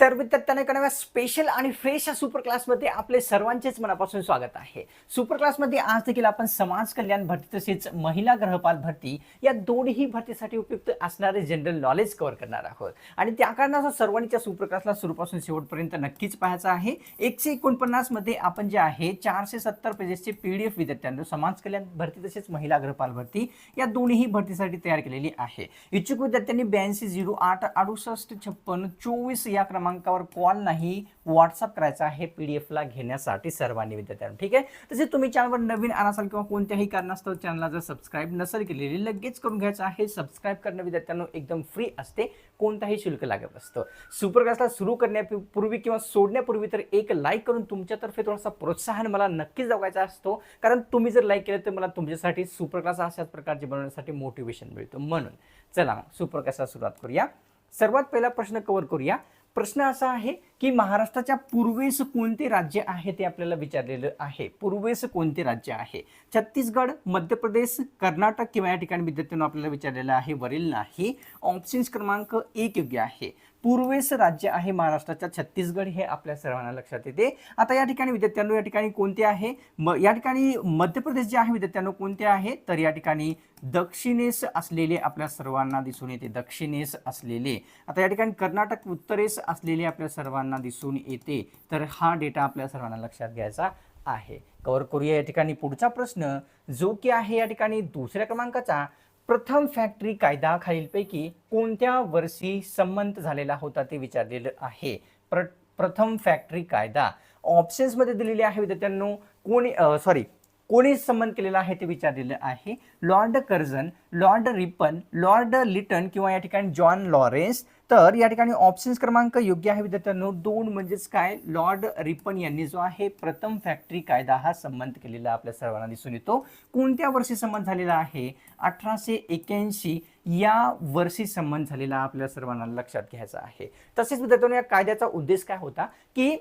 तर विद्यार्थ्यांना एका नव्या स्पेशल आणि फ्रेश सुपर क्लासमध्ये आपले सर्वांचेच मनापासून स्वागत आहे. सुपर क्लासमध्ये आज देखील आपण समाज कल्याण भरती तसेच महिला ग्रहपाल भरती या दोन्ही भरतीसाठी उपयुक्त असणारे जनरल नॉलेज कव्हर करणार आहोत. आणि त्या कारणाचा सर्वांच्या सुपर क्लासला सुरूपासून शेवटपर्यंत नक्कीच पाहायचा आहे. एकशे एकोणपन्नासमध्ये आपण जे आहे चारशे सत्तर पेजेसचे पी डी एफ विद्यार्थ्यांना समाज कल्याण भरती तसेच महिला ग्रहपाल भरती या दोन्ही भरतीसाठी तयार केलेली आहे. इच्छुक विद्यार्थ्यांनी ब्याऐंशी झिरो आठ अडुसष्ट छप्पन चोवीस या क्रमांक क्रमांकावर कॉल नाही व्हॉट्सअप करायचा आहे पी डी एफला घेण्यासाठी सर्वांनी विद्यार्थ्यांना ठीक आहे? तसेच तुम्ही चॅनलवर नवीन असाल किंवा कोणत्याही कारणास्तव चॅनलला जर सबस्क्राईब नसेल केलेली लगेच करून घ्यायचं आहे. सबस्क्राईब करणं विद्यार्थ्यांना एकदम फ्री असते. कोणताही शुल्क लागत असतं सुपर क्लासला सुरू करण्यापूर्वी किंवा सोडण्यापूर्वी तर एक लाईक करून तुमच्यातर्फे थोडासा प्रोत्साहन मला नक्कीच दाखवायचा असतो. कारण तुम्ही जर लाईक केलं तर मला तुमच्यासाठी सुपर क्लास अशाच प्रकारचे बनवण्यासाठी मोटिवेशन मिळतं. म्हणून चला सुपर क्लासला सुरुवात करूया. सर्वात पहिला प्रश्न कव्हर करूया. प्रश्न असा आहे की महाराष्ट्राच्या पूर्वेस कोणते राज्य आहे ते आपल्याला विचारलेलं आहे? पूर्वेस कोणते राज्य आहे? छत्तीसगड मध्य प्रदेश कर्नाटक किंवा या ठिकाणी विद्यार्थ्यांना आपल्याला विचारलेलं आहे वरील नाही. ऑप्शन्स क्रमांक एक योग्य आहे. पूर्वेस राज्य आहे महाराष्ट्राच्या छत्तीसगड हे आपल्या सर्वांना लक्षात येते. आता या ठिकाणी विद्यार्थ्यांनो या ठिकाणी कोणते आहे? म या ठिकाणी मध्य प्रदेश जे आहे विद्यार्थ्यांनो कोणते आहे? तर या ठिकाणी दक्षिणेस असलेले आपल्या सर्वांना दिसून येते. दक्षिणेस असलेले. आता या ठिकाणी कर्नाटक उत्तरेस असलेले आपल्या सर्वांना दिसून येते. तर हा डेटा आपल्या सर्वांना लक्षात घ्यायचा आहे. कव्हर करूया या ठिकाणी पुढचा प्रश्न. जो की आहे या ठिकाणी दुसऱ्या क्रमांकाचा. प्रथम फॅक्टरी कायदा खालीलपैकी कोणत्या वर्षी संमत झालेला होता ते विचारलेलं आहे. प्र प्रथम फॅक्टरी कायदा ऑप्शन्समध्ये दिलेले आहे विद्यार्थ्यांनो. कोणी सॉरी कोणी संबंध केलेला आहे ते विचारलेलं आहे. Lord Curzon lord Ripon lord Lytton किंवा या ठिकाणी जॉन लॉरेन्स. तर या ठिकाणी ऑप्शन्स क्रमांक योग्य आहे विद्यार्थ्यांनो. दोन म्हणजेच काय? लॉर्ड रिपन यांनी जो आहे प्रथम फॅक्टरी कायदा हा संबंध केलेला आपल्या सर्वांना दिसून येतो. कोणत्या वर्षी संबंध झालेला आहे? अठराशे एक्याऐंशी या वर्षी संबंध झालेला आपल्या सर्वांना लक्षात घ्यायचा आहे. तसेच विद्यार्थ्यांनो या कायद्याचा उद्देश काय होता? की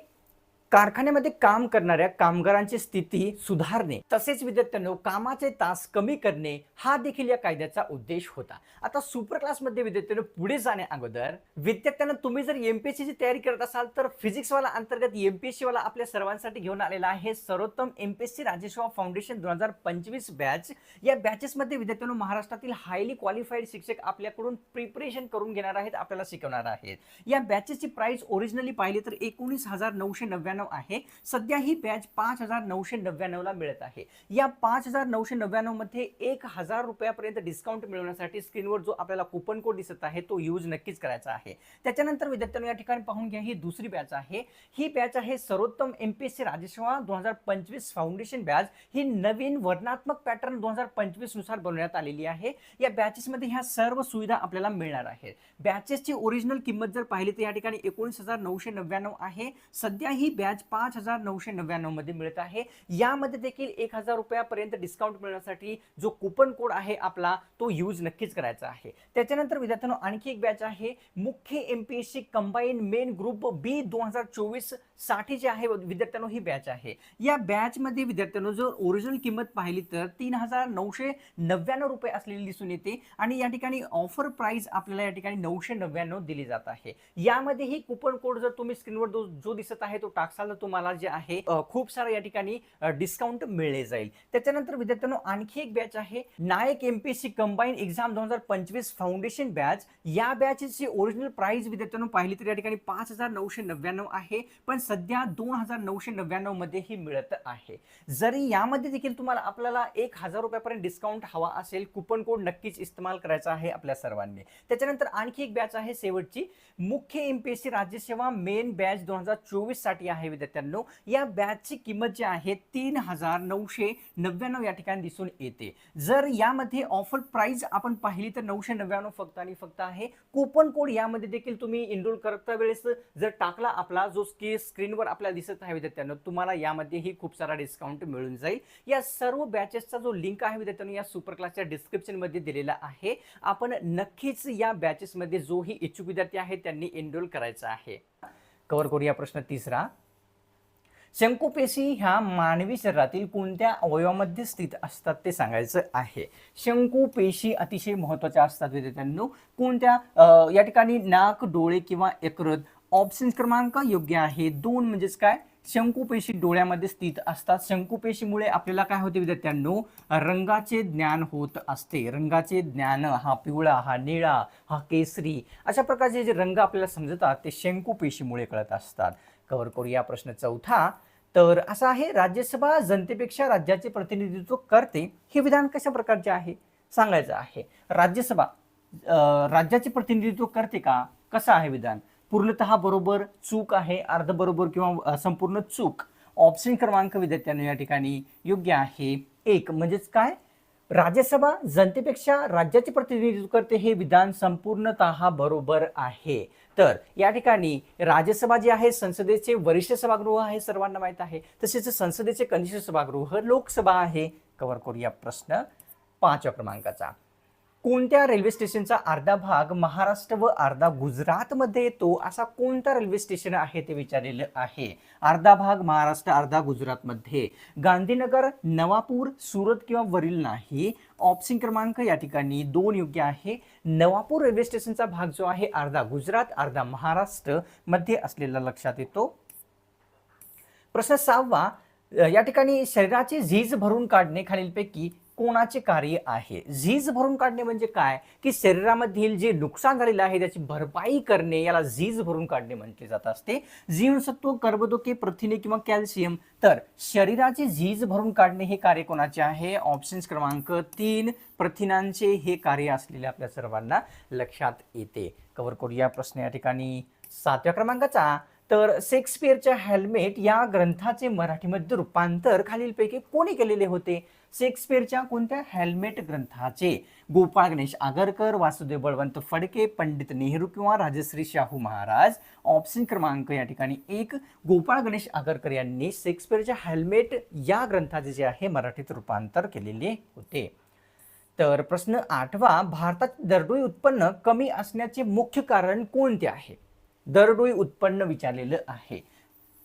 कारखान्यामध्ये काम करणाऱ्या कामगारांची स्थिती सुधारणे तसेच विद्यार्थ्यांनो कामाचे तास कमी करणे हा देखील या कायद्याचा उद्देश होता. आता सुपर क्लासमध्ये विद्यार्थ्यांनो पुढे जाण्या अगोदर विद्यार्थ्यांना तुम्ही जर एमपीएससीची तयारी करत असाल तर फिजिक्सवाला अंतर्गत एमपीएससी वाला आपल्या सर्वांसाठी घेऊन आलेला आहे सर्वोत्तम एमपीएससी राजेशवा फाउंडेशन दोन हजार पंचवीस बॅच या बॅचेसमध्ये विद्यार्थ्यांनो महाराष्ट्रातील हायली क्वालिफाईड शिक्षक आपल्याकडून प्रिपरेशन करून घेणार आहेत आपल्याला शिकवणार आहेत. या बॅचेसची प्राइस ओरिजिनली पाहिली तर एकोणीस हजार नऊशे नव्याण्णव आहे. सध्या ही बॅच पाच हजार नऊशे नव्याण्णवला मिळत आहे. या पाच हजार नऊशे नव्याण्णवमध्ये एक हजार रुपयापर्यंत डिस्काउंट मिळवण्यासाठी स्क्रीनवर जो आपल्याला कुपन कोड दिसत आहे तो यूज नक्कीच करायचा आहे. त्याच्यानंतर विद्यार्थ्यांनी या ठिकाणी पाहून घ्या ही दुसरी बॅच आहे. ही बॅच आहे सर्वोत्तम एम पी एस सी राजेश्वा दोन हजार पंचवीस फाउंडेशन बॅच ही नवीन वर्णात्मक पॅटर्न दोन हजार पंचवीसनुसार बनवण्यात आलेली आहे. या बॅचेसमध्ये ह्या सर्व सुविधा आपल्याला मिळणार आहेत. बॅचेसची ओरिजिनल किंमत जर पाहिली तर या ठिकाणी एकोणीस हजार नऊशे नव्याण्णव आहे. सध्या ही बॅच पाच हजार नऊशे नव्याण्णवमध्ये मिळत आहे. यामध्ये देखील एक हजार रुपयापर्यंत डिस्काउंट मिळण्यासाठी जो कुपन कोड आहे आपला तो यूज नक्कीच करायचा आहे. त्याच्यानंतर विद्यार्थ्यांनो आणखी एक बॅच आहे. मुख्य M P S C combine main group B दोन हजार चोवीससाठी जे आहे विद्यार्थ्यांनो ही बॅच आहे. या बॅचमध्ये विद्यार्थ्यांनो जर ओरिजिनल किंमत पाहिली तर तीन हजार नऊशे नव्याण्णव रुपये असलेली दिसून येते आणि या ठिकाणी ऑफर प्राइस आपल्याला या ठिकाणी नऊशे नव्याण्णव दिली जात आहे. यामध्ये ही कुपन कोड जर तुम्ही स्क्रीनवर जो दिसत आहे तो टाक असाल तर तुम्हाला जे आहे खूप सारं या ठिकाणी डिस्काउंट मिळले जाईल. त्याच्यानंतर विद्यार्थ्यांनो आणखी एक बॅच आहे. नायक एमपीएससी कंबाईन एक्झाम दोन हजार पंचवीस फाउंडेशन बॅच या बॅचची ओरिजिनल प्राइस विद्यार्थ्यांनो पाहिली तर या ठिकाणी पाच हजार नऊशे नव्याण्णव आहे. पण सध्या दोन हजार नऊशे नव्याण्णवमध्ये ही मिळत आहे. जरी यामध्ये देखील तुम्हाला आपल्याला एक हजार रुपयापर्यंत डिस्काउंट हवा असेल कुपन कोड नक्कीच इस्तेमाल करायचा आहे आपल्या सर्वांनी. त्याच्यानंतर आणखी एक बॅच आहे शेवटची. मुख्य एमपीएससी राज्यसेवा मेन बॅच दोन हजार चोवीससाठी आहे. विद्यार्थ्यांनो. या बॅचची किंमत जी आहे तीन हजार नऊशे नव्याण्णव या ठिकाणी दिसून येते. जर यामध्ये ऑफर प्राइस आपण पाहिली तर नऊशे नव्याण्णव फक्त आणि फक्त आहे. कुपन कोड यामध्ये देखील तुम्ही इनरोल करता वेळेस जर टाकला आपला जो की स्क्रीनवर आपल्याला दिसत आहे विद्यार्थ्यांनो तुम्हाला यामध्येही खूप सारा डिस्काउंट मिळून जाईल. या सर्व बॅचेसचा जो लिंक आहे विद्यार्थ्यांनो या सुपर क्लासच्या डिस्क्रिप्शनमध्ये दिलेला आहे. आपण नक्कीच या बॅचेसमध्ये जोही इच्छुक विद्यार्थी आहे त्यांनी एनरोल करायचा आहे. कव्हर करूया प्रश्न तिसरा. शंकुपेशी ह्या मानवी शरीरातील कोणत्या अवयवामध्ये स्थित असतात ते सांगायचं आहे. शंकुपेशी अतिशय महत्त्वाच्या असतात विद्यार्थ्यांनो. कोणत्या या ठिकाणी नाक डोळे किंवा यकृत ऑप्शन क्रमांक योग्य आहे. दोन म्हणजेच काय? शंकुपेशी डोळ्यामध्ये स्थित असतात. शंकुपेशीमुळे आपल्याला काय होते विद्यार्थ्यांनो? रंगाचे ज्ञान होत असते. रंगाचे ज्ञान हा पिवळा हा निळा हा केसरी अशा प्रकारचे जे रंग आपल्याला समजतात ते शंकुपेशीमुळे कळत असतात. कव्हर करूया प्रश्न चौथा. तर असं आहे राज्यसभा जनतेपेक्षा राज्याचे प्रतिनिधित्व करते हे विधान कशा प्रकारचे आहे? सांगायचं आहे राज्यसभा राज्याचे प्रतिनिधित्व करते का? कसं आहे विधान? पूर्णतः बरोबर चूक आहे अर्ध बरोबर किंवा संपूर्ण चूक? ऑप्शन क्रमांक विद्यार्थ्यांना या ठिकाणी योग्य आहे. एक म्हणजेच काय? राज्यसभा जनतेपेक्षा राज्याचे प्रतिनिधित्व करते हे विधान संपूर्णतः बरोबर आहे. तर या ठिकाणी राज्यसभा जी आहे संसदेचे वरिष्ठ सभागृह आहे सर्वांना माहीत आहे. तसेच संसदेचे कनिष्ठ सभागृह लोकसभा आहे. कव्हर करूया प्रश्न पाचव्या क्रमांकाचा. कोणत्या रेल्वे स्टेशनचा अर्धा भाग महाराष्ट्र व अर्धा गुजरातमध्ये येतो? असा कोणता रेल्वे स्टेशन आहे ते विचारलेलं आहे. अर्धा भाग महाराष्ट्र अर्धा गुजरातमध्ये. गांधीनगर नवापूर सुरत किंवा वरील नाही. ऑप्शन क्रमांक या ठिकाणी दोन योग्य आहे. नवापूर रेल्वे स्टेशनचा भाग जो आहे अर्धा गुजरात अर्धा महाराष्ट्रमध्ये असलेला लक्षात येतो. प्रश्न सहावा या ठिकाणी शरीराची झीज भरून काढणे खालीलपैकी कोणाचे कार्य आहे? झीज भरून काढणे म्हणजे काय? की शरीरामधील जे नुकसान झालेलं आहे त्याची भरपाई करणे याला झीज भरून काढणे म्हटले जात असते. जीवनसत्व कर्बोदके प्रथिने किंवा कॅल्शियम. तर शरीराची झीज भरून काढणे हे कार्य कोणाचे आहे? ऑप्शन्स क्रमांक तीन प्रथिनांचे हे कार्य असलेले आपल्या सर्वांना लक्षात येते. कव्हर करूया प्रश्न या ठिकाणी. सातव्या क्रमांकाचा. तर शेक्सपियरच्या हेल्मेट या ग्रंथाचे मराठीमध्ये रूपांतर खालीलपैकी कोणी केलेले होते? शेक्सपियरच्या कोणत्या हेल्मेट ग्रंथाचे? गोपाळ गणेश आगरकर वासुदेव बळवंत फडके पंडित नेहरू किंवा राजश्री शाहू महाराज. ऑप्शन क्रमांक या ठिकाणी एक. गोपाळ गणेश आगरकर यांनी शेक्सपियरच्या हेल्मेट या ग्रंथाचे जे आहे मराठीत रूपांतर केलेले होते. तर प्रश्न आठवा. भारतात दरडोई उत्पन्न कमी असण्याचे मुख्य कारण कोणते आहे? दरडोई उत्पन्न विचारलेलं आहे.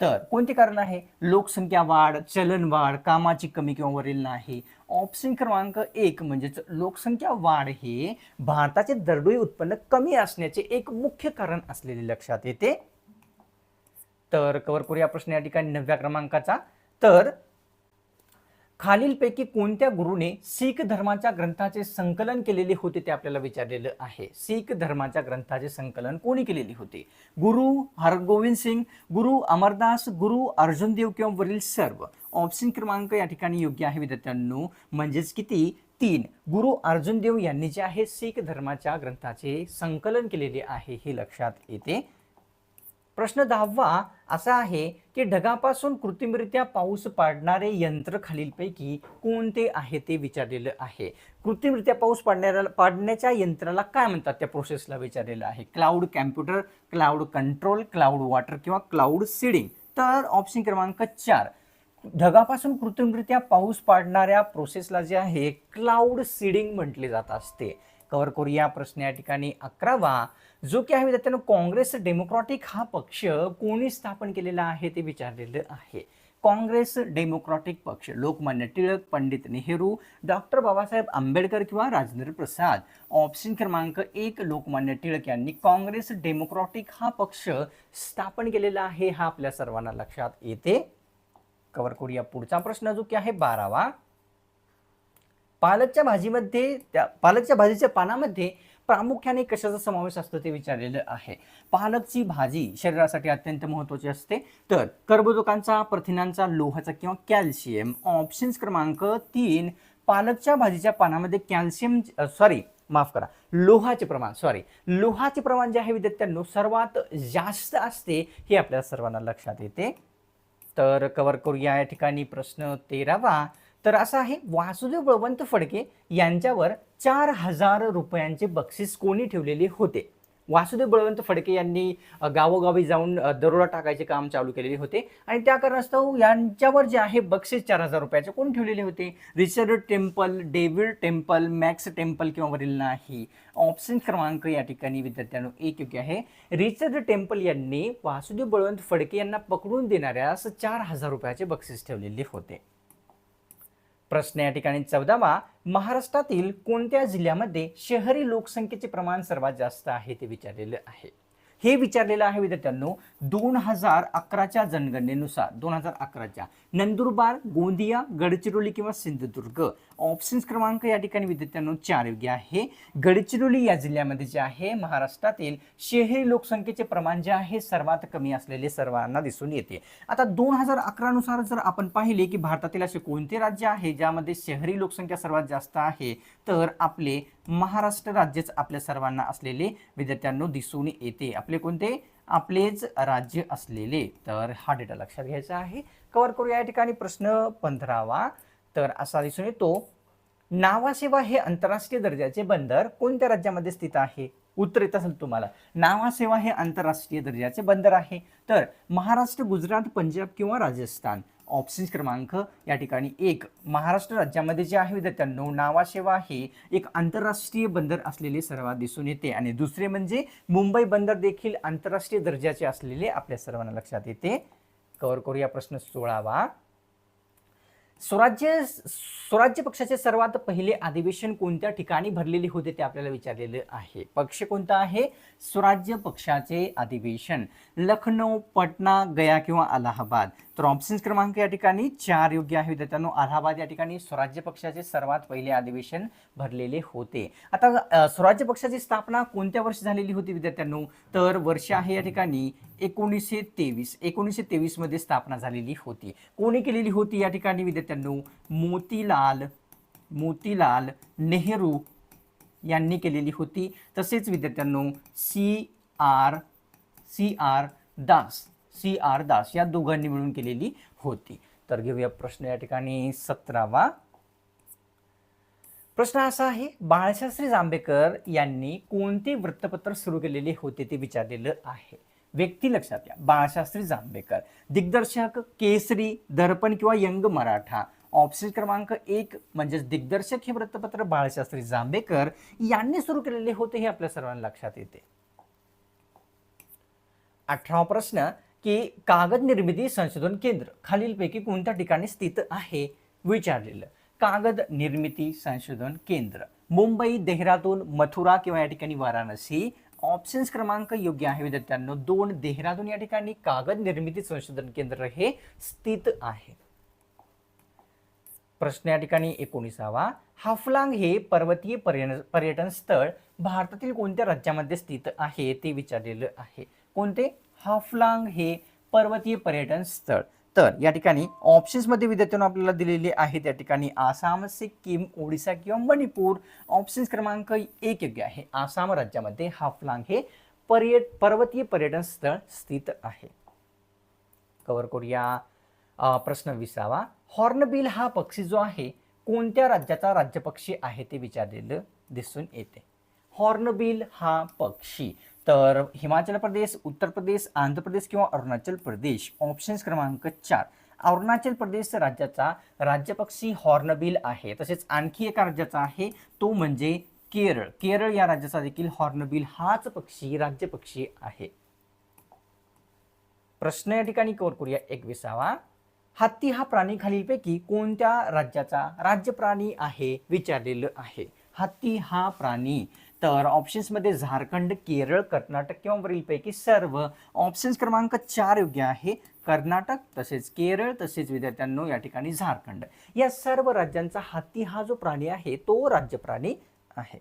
तर कोणते कारण आहे? लोकसंख्या वाढ चलन वाढ कामाची कमी किंवा वरील नाही. ऑप्शन क्रमांक एक म्हणजेच लोकसंख्या वाढ हे भारताचे दरडोई उत्पन्न कमी असण्याचे एक मुख्य कारण असलेले लक्षात येते. तर कवर करूया प्रश्न या ठिकाणी नवव्या क्रमांकाचा. तर खालीलपैकी कोणत्या गुरुने शीख धर्माच्या ग्रंथाचे संकलन केलेले होते ते आपल्याला विचारलेलं आहे. शीख धर्माच्या ग्रंथाचे संकलन कोणी केलेले होते? गुरु हरगोविंद सिंग गुरु अमरदास गुरु अर्जुन देव किंवा वरील सर्व? ऑप्शन क्रमांक या ठिकाणी योग्य आहे विद्यार्थ्यांनो. म्हणजेच किती? तीन. गुरु अर्जुन देव यांनी जे आहे शीख धर्माच्या ग्रंथाचे संकलन केलेले आहे हे लक्षात येते. प्रश्न दहावा असा आहे की ढगापासून कृत्रिमरित्या पाऊस पाडणारे यंत्र खालीलपैकी कोणते आहे ते विचारलेलं आहे. कृत्रिमरित्या पाऊस पाडणाऱ्या पाडण्याच्या यंत्राला काय म्हणतात त्या प्रोसेसला विचारलेलं आहे. Cloud computer cloud control cloud water किंवा क्लाउड सीडिंग तर ऑप्शन क्रमांक चार. ढगापासून कृत्रिमरित्या पाऊस पाडणाऱ्या प्रोसेसला जे आहे क्लाउड सीडिंग म्हटले जात असते. कव्हर करूया. प्रश्न या ठिकाणी अकरावा. जो की आहे विद्यार्थ्यांनो काँग्रेस डेमोक्रॅटिक हा पक्ष कोणी स्थापन केलेला आहे ते विचारलेलं आहे. काँग्रेस डेमोक्रॅटिक पक्ष लोकमान्य टिळक पंडित नेहरू डॉक्टर बाबासाहेब आंबेडकर किंवा राजेंद्र प्रसाद. ऑप्शन क्रमांक एक लोकमान्य टिळक यांनी काँग्रेस डेमोक्रॅटिक हा पक्ष स्थापन केलेला आहे हा आपल्या सर्वांना लक्षात येते. कव्हर करूया पुढचा प्रश्न जो की आहे बारावा. पालकच्या भाजीमध्ये त्या पालकच्या भाजीच्या पानामध्ये प्रामुख्याने कशाचा समावेश असतो ते विचारलेलं आहे. पालकची भाजी शरीरासाठी अत्यंत महत्त्वाची असते. तर कर्बोदकांचा प्रथिनांचा लोहाचा किंवा कॅल्शियम ऑप्शन्स क्रमांक तीन पालकच्या भाजीच्या पानामध्ये कॅल्शियम सॉरी माफ करा लोहाचे प्रमाण सॉरी लोहाचे प्रमाण जे आहे विद्यार्थ्यांनो सर्वात जास्त असते हे आपल्या सर्वांना लक्षात येते. तर कवर करूया. या ठिकाणी प्रश्न तेरावा तर असं आहे वासुदेव बळवंत फडके यांच्यावर चार हजार रुपयांचे बक्षीस कोणी ठेवलेले होते? वासुदेव बळवंत फडके यांनी गावोगावी जाऊन दरोडा टाकायचे काम चालू केलेले होते आणि त्या कारणास्तव यांच्यावर जे आहे बक्षीस चार हजार रुपयाचे कोण ठेवलेले होते? Richard Temple David Temple Max Temple किंवा वरील नाही. ऑप्शन क्रमांक या ठिकाणी विद्यार्थ्यांनो एक योग्य आहे. रिचर्ड टेम्पल यांनी वासुदेव बळवंत फडके यांना पकडून देणाऱ्या असं चार हजार रुपयाचे बक्षीस ठेवलेले होते. प्रश्न या ठिकाणी चौदावा महाराष्ट्रातील कोणत्या जिल्ह्यामध्ये शहरी लोकसंख्येचे प्रमाण सर्वात जास्त आहे ते विचारलेलं आहे. हे विचारलेलं आहे विद्यार्थ्यांनो दोन हजार अकराच्या जनगणनेनुसार दोन हजार अकराच्या नंदुरबार गोंदिया गडचिरोली किंवा सिंधुदुर्ग. ऑप्शन्स क्रमांक या ठिकाणी विद्यार्थ्यांनो चार योग्य आहे. गडचिरोली या जिल्ह्यामध्ये जे आहे महाराष्ट्रातील शहरी लोकसंख्येचे प्रमाण जे आहे सर्वात कमी असलेले सर्वांना दिसून येते. आता दोन हजार अकरानुसार जर आपण पाहिले की भारतातील असे कोणते राज्य आहे ज्यामध्ये शहरी लोकसंख्या सर्वात जास्त आहे तर आपले महाराष्ट्र राज्यच आपल्या सर्वांना असलेले विद्यार्थ्यांनो दिसून येते. आपले कोणते? आपलेच राज्य असलेले. तर हा डेटा लक्षात घ्यायचा आहे. कव्हर करू या ठिकाणी प्रश्न पंधरावा. तर असा दिसून येतो. नावासेवा हे आंतरराष्ट्रीय दर्जाचे बंदर कोणत्या राज्यामध्ये स्थित आहे? उत्तर येत असेल तुम्हाला. नावासेवा हे आंतरराष्ट्रीय दर्जाचे बंदर आहे. तर महाराष्ट्र गुजरात पंजाब किंवा राजस्थान. ऑप्शन क्रमांक या ठिकाणी एक. महाराष्ट्र राज्यामध्ये जे आहे विद्यार्थ्यांनो नावासेवा हे एक आंतरराष्ट्रीय बंदर असलेले सर्वात दिसून येते. आणि दुसरे म्हणजे मुंबई बंदर देखील आंतरराष्ट्रीय दर्जाचे असलेले आपल्या सर्वांना लक्षात येते. कव्हर करूया प्रश्न सोळावा. स्वराज्य स्वराज्य पक्षाचे सर्वात पहिले अधिवेशन कोणत्या ठिकाणी भरलेले होते ते आपल्याला विचारलेले आहे. पक्ष कोणता आहे? स्वराज्य पक्षाचे अधिवेशन. लखनौ पटना गया किंवा अलाहाबाद. तर ऑप्शन क्रमांक या ठिकाणी चार योग्य आहे विद्यार्थ्यांनो अलाहाबाद या ठिकाणी स्वराज्य पक्षाचे सर्वात पहिले अधिवेशन भरलेले होते. आता स्वराज्य पक्षाची स्थापना कोणत्या वर्षी झालेली होती विद्यार्थ्यांनो? तर वर्ष आहे या ठिकाणी एकोणीसशे तेवीस एकोणीसशे तेवीसमध्ये स्थापना झालेली होती. कोणी केलेली होती या ठिकाणी विद्यार्थ्यांनो? मोतीलाल मोतीलाल नेहरू यांनी केलेली होती. तसेच विद्यार्थ्यांनो C R C R Das C R Das या दोघांनी मिळून केलेली होती. तर घेऊया प्रश्न या ठिकाणी सतरावा. प्रश्न असा आहे बाळशास्त्री जांभेकर यांनी कोणते वृत्तपत्र सुरू केलेले होते ते विचारलेलं आहे. व्यक्ती लक्षात घ्या. बाळशास्त्री जांभेकर. दिग्दर्शक केसरी दर्पण किंवा यंग मराठा. ऑप्शन क्रमांक एक म्हणजेच दिग्दर्शक हे वृत्तपत्र बाळशास्त्री जांभेकर यांनी सुरू केलेले होते हे आपल्या सर्वांना लक्षात येते. अठरावा प्रश्न की कागद निर्मिती संशोधन केंद्र खालीलपैकी कोणत्या ठिकाणी स्थित आहे? विचारलेलं. कागद निर्मिती संशोधन केंद्र. मुंबई देहरादून मथुरा किंवा या ठिकाणी वाराणसी. ऑप्शन्स क्रमांक योग्य आहे विद्यार्थ्यांनो. दोन देहरादून या ठिकाणी कागद निर्मिती संशोधन केंद्र हे स्थित आहे. प्रश्न या ठिकाणी एकोणीसावा. हाफलांग हे पर्वतीय पर्यटन पर्यटन स्थळ भारतातील कोणत्या राज्यामध्ये स्थित आहे ते विचारलेलं आहे. कोणते? हाफलांग हे पर्वतीय पर्यटन स्थळ. तर या ठिकाणी ऑप्शन्समध्ये विद्यार्थ्यांना आपल्याला दिलेले आहेत. या ठिकाणी आसाम सिक्कीम ओडिसा किंवा मणिपूर. ऑप्शन्स क्रमांक एक योग्य आहे. आसाम राज्यामध्ये हाफलांग हे पर्यट पर्वतीय पर्यटन स्थळ स्थित आहे. कव्हर करूया. प्रश्न विसावा. हॉर्नबिल हा पक्षी जो आहे कोणत्या राज्याचा राज्यपक्षी आहे ते विचारलेलं दिसून येते. हॉर्नबिल हा पक्षी. तर हिमाचल प्रदेश उत्तर प्रदेश आंध्र प्रदेश किंवा अरुणाचल प्रदेश ऑप्शन्स क्रमांक चार. अरुणाचल प्रदेश राज्याचा राज्यपक्षी हॉर्नबिल आहे. तसेच आणखी एका राज्याचा आहे तो म्हणजे केरळ. केरळ या राज्याचा देखील हॉर्नबिल हाच पक्षी राज्यपक्षी आहे. प्रश्न या ठिकाणी कवर करूया एकविसावा. हत्ती हा प्राणी खालीलपैकी कोणत्या राज्याचा राज्य प्राणी आहे विचारलेलं आहे. हत्ती हा प्राणी. तर ऑप्शन्समध्ये झारखंड केरळ कर्नाटक किंवा वरीलपैकी सर्व. ऑप्शन्स क्रमांक चार योग्य आहे कर्नाटक तसेच केरळ तसेच विद्यार्थ्यांनो या ठिकाणी झारखंड. या सर्व राज्यांचा हत्ती हा जो प्राणी आहे तो राज्य प्राणी आहे.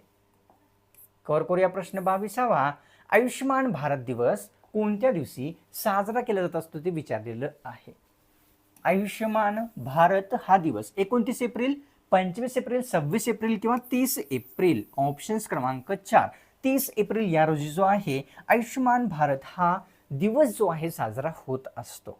कवर करूया प्रश्न बावीसावा. आयुष्यमान भारत दिवस कोणत्या दिवशी साजरा केला जात असतो ते विचारलेलं आहे. आयुष्यमान भारत हा दिवस एकोणतीस एप्रिल पंचवीस एप्रिल सव्वीस एप्रिल किंवा तीस एप्रिल ऑप्शन्स क्रमांक चार. तीस एप्रिल या रोजी जो आहे आयुष्यमान भारत हा दिवस जो आहे साजरा होत असतो.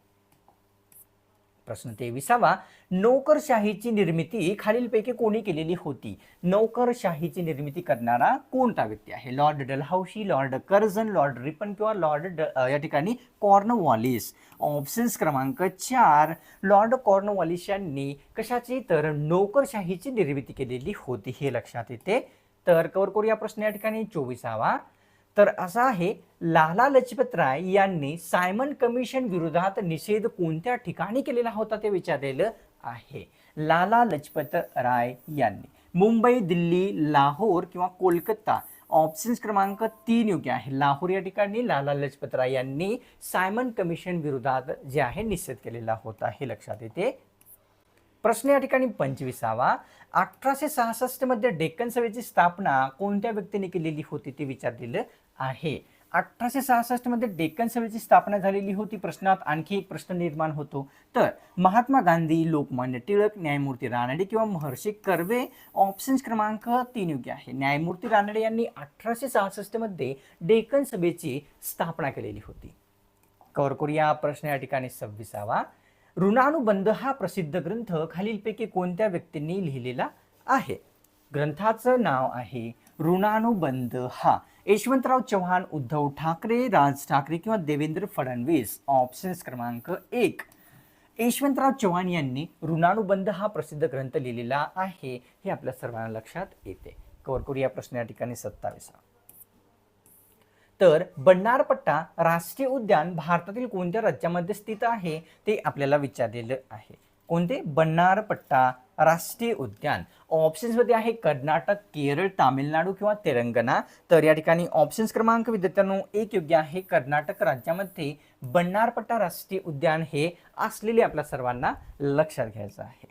प्रश्न तेविसावा नोकरशाहीची निर्मिती खालीलपैकी कोणी केलेली होती? नोकरशाहीची निर्मिती करणारा कोणता व्यक्ती आहे? Lord Dalhousie lord Curzon lord Ripon किंवा लॉर्ड ड या ठिकाणी कॉर्नवॉलिस. ऑप्शन्स क्रमांक चार लॉर्ड कॉर्नवॉलिस यांनी कशाची तर नोकरशाहीची निर्मिती केलेली होती हे लक्षात येते. तर कवर करूया प्रश्न या ठिकाणी. चोवीसावा तर असा आहे लाला लजपत राय यांनी सायमन कमिशन विरोधात निषेध कोणत्या ठिकाणी केलेला होता ते विचारलेलं आहे. लाला लजपत राय यांनी. मुंबई दिल्ली लाहोर किंवा कोलकाता ऑप्शन्स क्रमांक तीन योग्य आहे. लाहोर या ठिकाणी लाला लजपत राय यांनी सायमन कमिशन विरोधात जे आहे निषेध केलेला होता. हे लक्षात येते. प्रश्न या ठिकाणी पंचवीसावा. अठराशे सहासष्टमध्ये डेक्कन सभेची स्थापना कोणत्या व्यक्तीने केलेली होती ते विचारलेलं आहे. अठराशे सहासष्टमध्ये डेक्कन सभेची स्थापना झालेली होती. प्रश्नात आणखी एक प्रश्न निर्माण होतो. तर महात्मा गांधी लोकमान्य टिळक न्यायमूर्ती रानडे किंवा महर्षी कर्वे ऑप्शन्स क्रमांक तीन योग्य आहे. न्यायमूर्ती रानडे यांनी अठराशे सहासष्टमध्ये डेक्कन सभेची स्थापना केलेली होती. कवर करूया प्रश्न. या ठिकाणी सव्वीसावा. ऋणानुबंध हा प्रसिद्ध ग्रंथ खालीलपैकी कोणत्या व्यक्तींनी लिहिलेला आहे? ग्रंथाचं नाव आहे ऋणानुबंध. हा. यशवंतराव चव्हाण उद्धव ठाकरे राज ठाकरे किंवा देवेंद्र फडणवीस ऑप्शन्स क्रमांक एक. यशवंतराव चव्हाण यांनी ऋणानुबंध हा प्रसिद्ध ग्रंथ लिहिलेला आहे. हे आपल्या सर्वांना लक्षात येते. कवर करूया प्रश्न या ठिकाणी सत्तावीसा तर बन्नारपट्टा राष्ट्रीय उद्यान भारतातील कोणत्या राज्यामध्ये स्थित आहे? ते आपल्याला विचारलेलं आहे. कोणते? बन्नारपट्टा राष्ट्रीय उद्यान. ऑप्शन्समध्ये आहे कर्नाटक केरळ तामिळनाडू किंवा तेलंगणा. तर या ठिकाणी ऑप्शन्स क्रमांक विद्यार्थ्यांनो एक योग्य आहे. कर्नाटक राज्यामध्ये बन्नारपट्टा राष्ट्रीय उद्यान हे असलेले आपल्या सर्वांना लक्षात घ्यायचं आहे.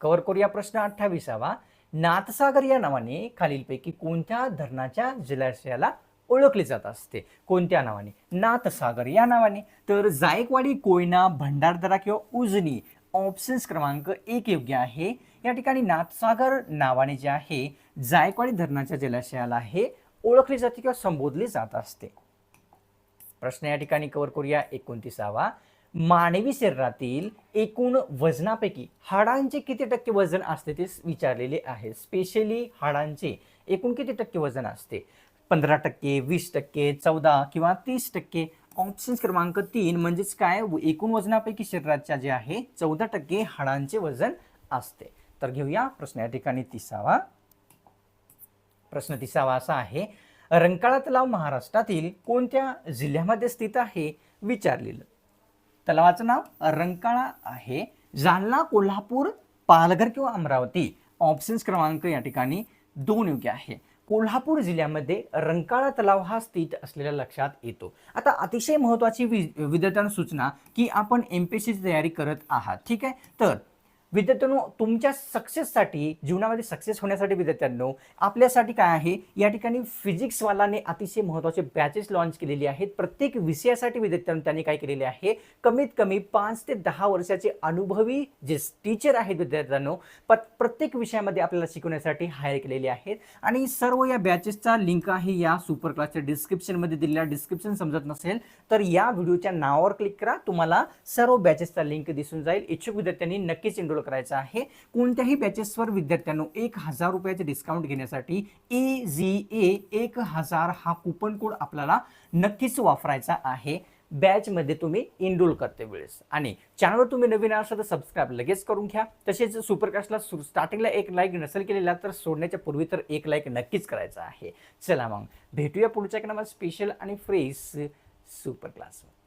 कवर करूया प्रश्न अठ्ठावीसावा. नाथसागर या नावाने खालीलपैकी कोणत्या धरणाच्या जलाशयाला ओळखले जात असते? कोणत्या नावाने? नाथसागर या नावाने. तर जायकवाडी कोयना भंडारदरा किंवा उजनी ऑप्शन्स क्रमांक एक योग्य आहे. या ठिकाणी नाथसागर नावाने जे आहे जायकवाडी धरणाच्या जलाशयाला हे ओळखले जाते किंवा संबोधले जात असते. प्रश्न या ठिकाणी कव्हर करूया. एकोणतीसावा. मानवी शरीरातील एकूण वजनापैकी हाडांचे किती टक्के वजन असते ते विचारलेले आहे स्पेशली हाडांचे एकूण किती टक्के वजन असते? पंधरा टक्के वीस टक्के चौदा किंवा तीस टक्के ऑप्शन्स क्रमांक तीन म्हणजेच काय? एकूण वजनापैकी शरीराच्या जे आहे चौदा टक्के हाडांचे वजन असते. तर घेऊया प्रश्न. या ठिकाणी तिसावा. प्रश्न तिसावा असा आहे. रंकाळा तलाव महाराष्ट्रातील कोणत्या जिल्ह्यामध्ये स्थित आहे? विचारलेलं. तलावाचं नाव रंकाळा आहे. जालना कोल्हापूर पालघर किंवा अमरावती. ऑप्शन्स क्रमांक या ठिकाणी दोन योग्य आहे. कोल्हापूर जिल्ह्यामध्ये रंकाळा तलाव हा स्थित असलेल्या लक्षात येतो. आता अतिशय महत्त्वाची वि विद्यार्थ्यांना सूचना की आपण एम पी एस सीची तयारी करत आहात. ठीक आहे? तर विद्यार्थ्यांनो तुमच्या सक्सेससाठी जीवनामध्ये सक्सेस होण्यासाठी विद्यार्थ्यांनो आपल्यासाठी काय आहे? या ठिकाणी फिजिक्सवालाने अतिशय महत्त्वाचे बॅचेस लॉन्च केलेले आहेत. प्रत्येक विषयासाठी विद्यार्थ्यांनी त्यांनी काय केलेले आहे? कमीत कमी पाच ते दहा वर्षाचे अनुभवी जे टीचर आहेत विद्यार्थ्यांनो प प्रत्येक विषयामध्ये आपल्याला शिकवण्यासाठी हायर केलेले आहेत. आणि सर्व या बॅचेसचा लिंक आहे या सुपर क्लासच्या डिस्क्रिप्शनमध्ये दिलेला डिस्क्रिप्शन समजत नसेल तर या व्हिडिओच्या नावावर क्लिक करा. तुम्हाला सर्व बॅचेसचा लिंक दिसून जाईल. इच्छुक विद्यार्थ्यांनी नक्कीच एनरोल करायचा आहे. कोणत्याही बॅचेसवर विद्यार्थ्यांनो एक हजार रुपयाचे डिस्काउंट घेण्यासाठी ए जी ए एक हजार हा कुपन कोड आपल्याला नक्कीच वापरायचा आहे. बॅचमध्ये तुम्ही इनरोल करते वेळेस. आणि चॅनलवर तुम्ही नवीन असाल तर सबस्क्राईब लगेच करून घ्या. तसेच सुपरकास्टला स्टार्टिंगला एक लाईक नसेल केलेला तर सोडण्याच्या पूर्वी तर एक लाईक नक्कीच करायचा आहे. चला मग भेटूया पुढच्या एक स्पेशल आणि फ्रेश सुपर क्लासवर